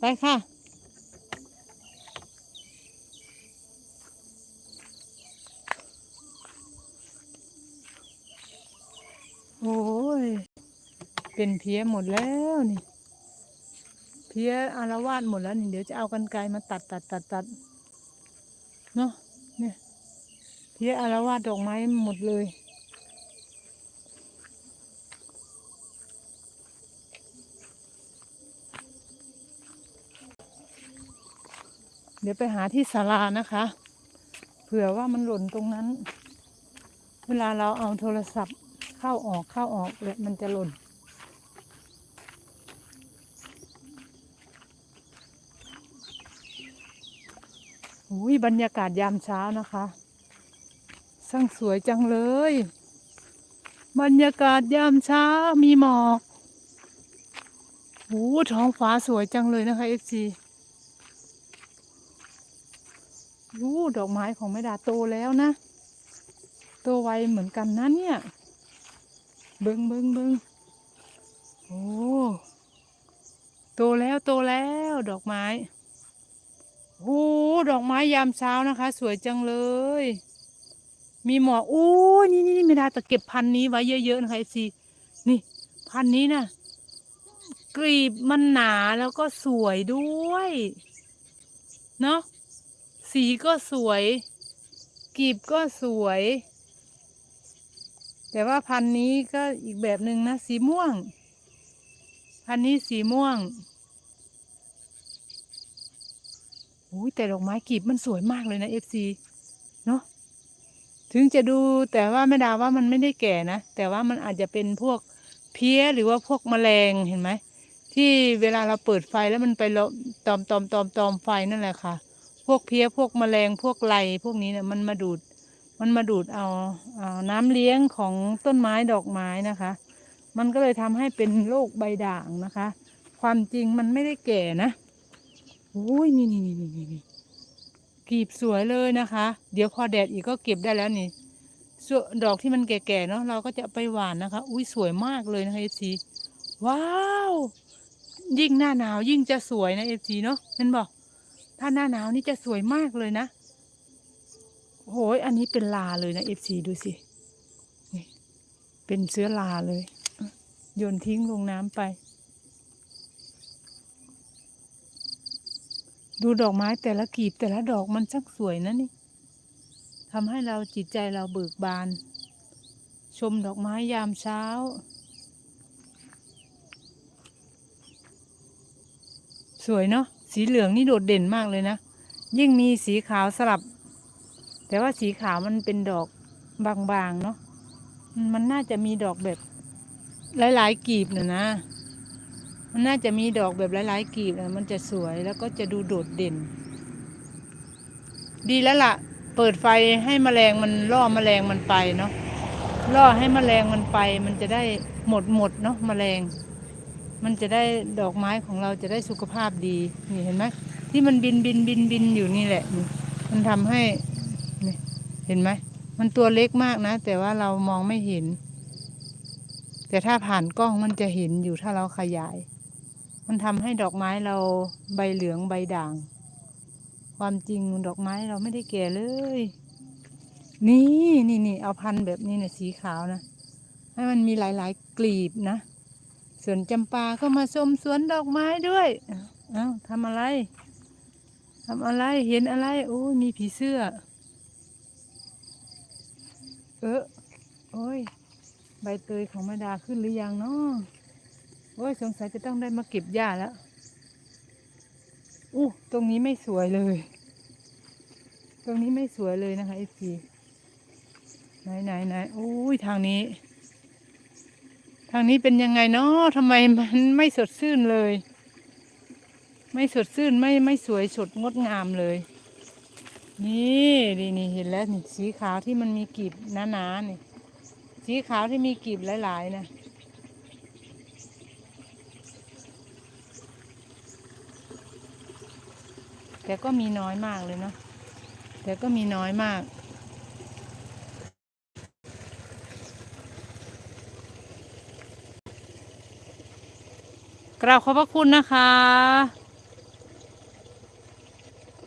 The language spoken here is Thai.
ไปค่ะ โอ้ย เป็นเพี้ยหมดแล้วนี่ เพี้ยอารวาสหมดแล้วนี่ เดี๋ยวจะเอากันไกรมาตัดตัดตัดตัดเนาะเนี่ย เพี้ยอารวาสดอกไม้หมดเลย เดี๋ยวไปหาที่ศาลานะคะ เผื่อว่ามันหล่นตรงนั้น เวลาเราเอาโทรศัพท์เข้าออกเข้าออกเลยมันจะหล่นอุ้ยบรรยากาศยามเช้านะคะช่างสวยจังเลย บรรยากาศยามเช้ามีหมอกโอ้ท้องฟ้าสวยจังเลยนะคะเอฟซี รู้ดอกไม้ของแม่ดาโตแล้วนะโตไวเหมือนกันนะเนี่ย เบิงเบิงเบิงโอ้โตแล้วโตแล้วดอกไม้โอ้ดอกไม้ยามเช้านะคะ สวยจังเลย มีหมอกโอ้นี่นี่นี่ไม่ได้แต่เก็บพันนี้ไว้เยอะๆนะคะซีนี่ พันนี้นะกรีบมันหนาแล้วก็สวยด้วย เนาะ สีก็สวยกรีบก็สวย แต่ว่าพันธุ์นี้ก็อีกแบบหนึ่งนะ สีม่วง พันธุ์นี้สีม่วงอุ้ยแต่ดอกไม้กลีบมันสวยมากเลยนะเอฟซีเนาะถึงจะดูแต่ว่าไม่ดาว่ามันไม่ได้แก่นะ แต่ว่ามันอาจจะเป็นพวกเพี้ยหรือว่าพวกแมลงเห็นไหมที่เวลาเราเปิดไฟแล้วมันไปลาะตอมตอมตอมตอมไฟนั่นแหละค่ะ พวกเพี้ยพวกแมลงพวกไรพวกนี้เนี่ยมันมาดูดมันมาดูดเอาเอาน้ำเลี้ยงของต้นไม้ดอกไม้นะคะ มันก็เลยทำให้เป็นโรคใบด่างนะคะ ความจริงมันไม่ได้แก่นะโอ้ยนี่นี่นี่นี่นี่กลีบสวยเลยนะคะ เดี๋ยวพอแดดอีกก็เก็บได้แล้วนี่ส่วนดอกที่มันแก่ๆเนาะเราก็จะไปหวานนะคะ อุ้ยสวยมากเลยนะคะเอฟซีว้าว ยิ่งหน้าหนาวยิ่งจะสวยนะเอฟซีเนาะนั่นบอก ถ้าหน้าหนาวนี่จะสวยมากเลยนะโอ้ยอันนี้เป็นลาเลยนะเอฟซีดูสินี่เป็นเชื้อราเลยโยนทิ้งลงน้ำไป ดูดอกไม้แต่ละกลีบแต่ละดอกมันช่างสวยนะนี่ทำให้เราจิตใจเราเบิกบาน ชมดอกไม้ยามเช้า สวยเนาะ สีเหลืองนี่โดดเด่นมากเลยนะ ยิ่งมีสีขาวสลับ แต่ว่าสีขาวมันเป็นดอกบางๆเนาะมันน่าจะมีดอกแบบหลายๆกลีบนะนะ มันน่าจะมีดอกแบบหลายๆกลีบนะมันจะสวยแล้วก็จะดูโดดเด่น ดีแล้วล่ะ เปิดไฟให้แมลงมันล่อแมลงมันไปเนาะล่อให้แมลงมันไป มันจะได้หมดหมดเนาะแมลง มันจะได้ดอกไม้ของเราจะได้สุขภาพดีนี่เห็นไหมที่มันบินบินบินบินอยู่นี่แหละ มันทำให้นี่เห็นไหมมันตัวเล็กมากนะ แต่ว่าเรามองไม่เห็น แต่ถ้าผ่านกล้องมันจะเห็นอยู่ถ้าเราขยาย มันทำให้ดอกไม้เราใบเหลืองใบด่าง ความจริงดอกไม้เราไม่ได้แก่เลย นี่นี่นี่เอาพันธุ์แบบนี้เนี่ยสีขาวนะให้มันมีหลาย ๆ กลีบนะ ส่วนจำปาก็มาชมสวนดอกไม้ด้วยเอ้าทำอะไรทำอะไรเห็นอะไรโอ้ยมีผีเสื้อ เออโอ้ย ใบเตยของม่ดาขึ้นหรือยังเนาะโอ้ยสงสัยจะต้องได้มาเก็บหญ้าแล้วอู้ตรงนี้ไม่สวยเลย ตรงนี้ไม่สวยเลยนะคะเอฟซีไหนไหนไหนโอ้ยทางนี้ ทางนี้เป็นยังไงเนาะทำไมมันไม่สดชื่นเลย ไม่สดชื่นไม่ไม่สวยสดงดงามเลย นี่นี่นี่เห็นแล้วนี่สีขาวที่มันมีกลีบหนาๆนี่สีขาวที่มีกลีบหลายๆนะแต่ก็มีน้อยมากเลยเนาะแต่ก็มีน้อยมาก กราบขอบพระคุณนะคะ